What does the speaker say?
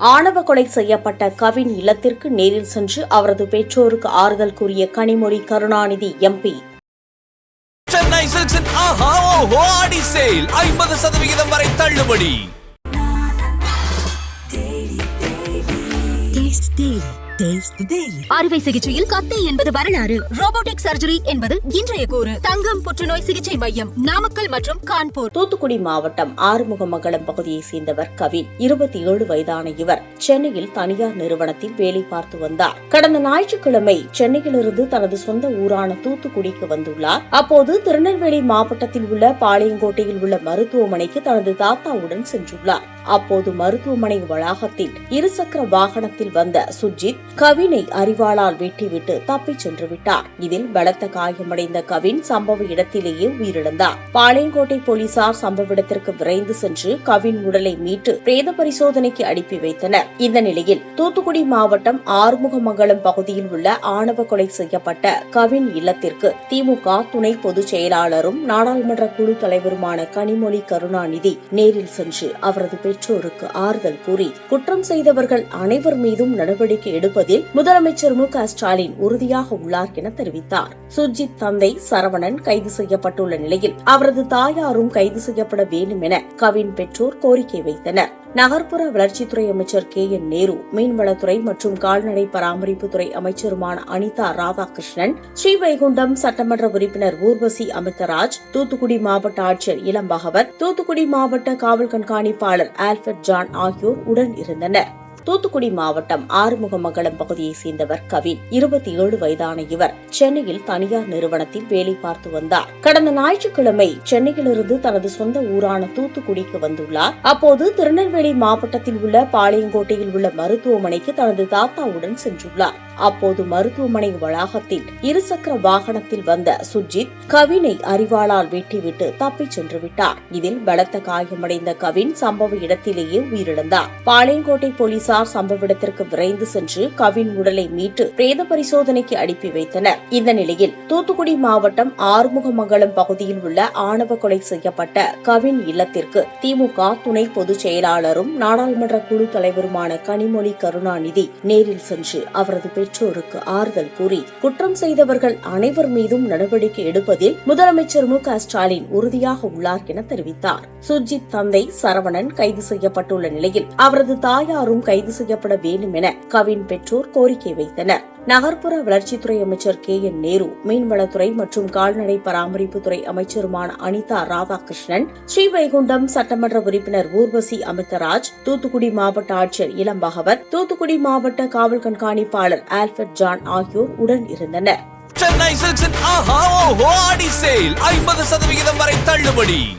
ஆணவ கொலை செய்யப்பட்ட கவின் இல்லத்திற்கு நேரில் சென்று அவரது பெற்றோருக்கு ஆறுதல் கூறிய கனிமொழி கருணாநிதி எம்பி. சென்னை சில்க்ஸின் ஆஹா ஓஹோ ஆடி சேல். ஐம்பது சதவிகிதம் வரை தள்ளுபடி. அறுவை சிகிச்சையில் கத்தை என்பது வரலாறு. ரோபோட்டிக் சர்ஜரி என்பது இன்றைய கூறு. தங்கம் புற்றுநோய் சிகிச்சை மையம் நாமக்கல் மற்றும் கான்பூர். தூத்துக்குடி மாவட்டம் ஆறுமுகமங்கலம் பகுதியைச் சேர்ந்தவர் கவின். இருபத்தி ஏழு வயதான இவர் சென்னையில் தனியார் நிறுவனத்தில் வேலை பார்த்து வந்தார். கடந்த ஞாயிற்றுக்கிழமை சென்னையிலிருந்து தனது சொந்த ஊரான தூத்துக்குடிக்கு வந்துள்ளார். அப்போது திருநெல்வேலி மாவட்டத்தில் உள்ள பாளையங்கோட்டையில் உள்ள மருத்துவமனைக்கு தனது தாத்தாவுடன் சென்றுள்ளார். அப்போது மருத்துவமனை வளாகத்தில் இருசக்கர வாகனத்தில் வந்த சுஜித் கவினை அறிவாளால் வெட்டிவிட்டு தப்பிச் சென்று விட்டார். இதில் பலத்த காயமடைந்த கவின் சம்பவ இடத்திலேயே உயிரிழந்தார். பாளையங்கோட்டை போலீசார் சம்பவ இடத்திற்கு விரைந்து சென்று கவின் உடலை மீட்டு பிரேத பரிசோதனைக்கு அனுப்பி வைத்தனர். இந்த நிலையில் தூத்துக்குடி மாவட்டம் ஆறுமுகமங்கலம் பகுதியில் உள்ள ஆணவ கொலை செய்யப்பட்ட கவின் இல்லத்திற்கு திமுக துணை பொதுச் செயலாளரும் நாடாளுமன்ற குழு தலைவருமான கனிமொழி கருணாநிதி நேரில் சென்று அவரது பெற்றோருக்கு ஆறுதல் கூறி குற்றம் செய்தவர்கள் அனைவர் மீதும் நடவடிக்கை எடுப்பதில் முதலமைச்சர் மு ஸ்டாலின் உறுதியாக உள்ளார் என தெரிவித்தார். சுர்ஜித் தந்தை சரவணன் கைது செய்யப்பட்டுள்ள நிலையில் அவரது தாயாரும் கைது செய்யப்பட வேண்டும் என கவின் பெற்றோர் கோரிக்கை வைத்தனர். நகர்ப்புற வளர்ச்சித்துறை அமைச்சர் கே. என். நேரு மீன்வளத்துறை மற்றும் கால்நடை பராமரிப்புத்துறை அமைச்சருமான அனிதா ராதாகிருஷ்ணன் ஸ்ரீவைகுண்டம் சட்டமன்ற உறுப்பினர் ஊர்வசி அமிர்தராஜ் தூத்துக்குடி மாவட்ட ஆட்சியர் இளம்பகவர் தூத்துக்குடி மாவட்ட காவல் கண்காணிப்பாளர் ஆல்பர்ட் ஜான் ஆகியோர் உடன் இருந்தனர். தூத்துக்குடி மாவட்டம் ஆறுமுகமங்கலம் பகுதியைச் சேர்ந்தவர் கவின். இருபத்தி ஏழு வயதான இவர் சென்னையில் தனியார் நிறுவனத்தில் வேலை பார்த்து வந்தார். கடந்த ஞாயிற்றுக்கிழமை சென்னையிலிருந்து தனது சொந்த ஊரான தூத்துக்குடிக்கு வந்துள்ளார். அப்போது திருநெல்வேலி மாவட்டத்தில் உள்ள பாளையங்கோட்டையில் உள்ள மருத்துவமனைக்கு தனது தாத்தாவுடன் சென்றுள்ளார். அப்போது மருத்துவமனை வளாகத்தில் இருசக்கர வாகனத்தில் வந்த சுஜித் கவினை அறிவாளால் வெட்டிவிட்டு தப்பிச் சென்று விட்டார் இதில் பலத்த காயமடைந்த கவின் சம்பவ இடத்திலேயே உயிரிழந்தார். பாளையங்கோட்டை போலீசார் சம்பவ இடத்திற்கு விரைந்து சென்று கவின் உடலை மீட்டு பிரேத பரிசோதனைக்கு அனுப்பி வைத்தனர். இந்த நிலையில் தூத்துக்குடி மாவட்டம் ஆறுமுகமங்கலம் பகுதியில் உள்ள ஆணவ கொலை செய்யப்பட்ட கவின் இல்லத்திற்கு திமுக துணை பொதுச் செயலாளரும் நாடாளுமன்ற குழு தலைவருமான கனிமொழி கருணாநிதி நேரில் சென்று அவரது பெற்றோருக்கு ஆறுதல் கூறி குற்றம் செய்தவர்கள் அனைவர் மீதும் நடவடிக்கை எடுப்பதில் முதலமைச்சர் மு க ஸ்டாலின் உறுதியாக உள்ளார் என தெரிவித்தார். சுர்ஜித் தந்தை சரவணன் கைது செய்யப்பட்டுள்ள நிலையில் அவரது தாயாரும் கைது செய்யப்பட வேண்டும் என கவின் பெற்றோர் கோரிக்கை வைத்தனர். நகர்ப்புற வளர்ச்சித்துறை அமைச்சர் கே. என். நேரு மீன்வளத்துறை மற்றும் கால்நடை பராமரிப்புத்துறை அமைச்சருமான அனிதா ராதாகிருஷ்ணன் ஸ்ரீவைகுண்டம் சட்டமன்ற உறுப்பினர் ஊர்வசி அமிர்தராஜ் தூத்துக்குடி மாவட்ட ஆட்சியர் இளம் பகவத் தூத்துக்குடி மாவட்ட காவல் கண்காணிப்பாளர் ஆல்பர்ட் ஜான் ஆகியோர் உடன் இருந்தனர். சென்னை சில்க்ஸின் ஆஹா ஓஹோ ஆடி சேல் ஐம்பது சதவிகிதம் வரை தள்ளுபடி.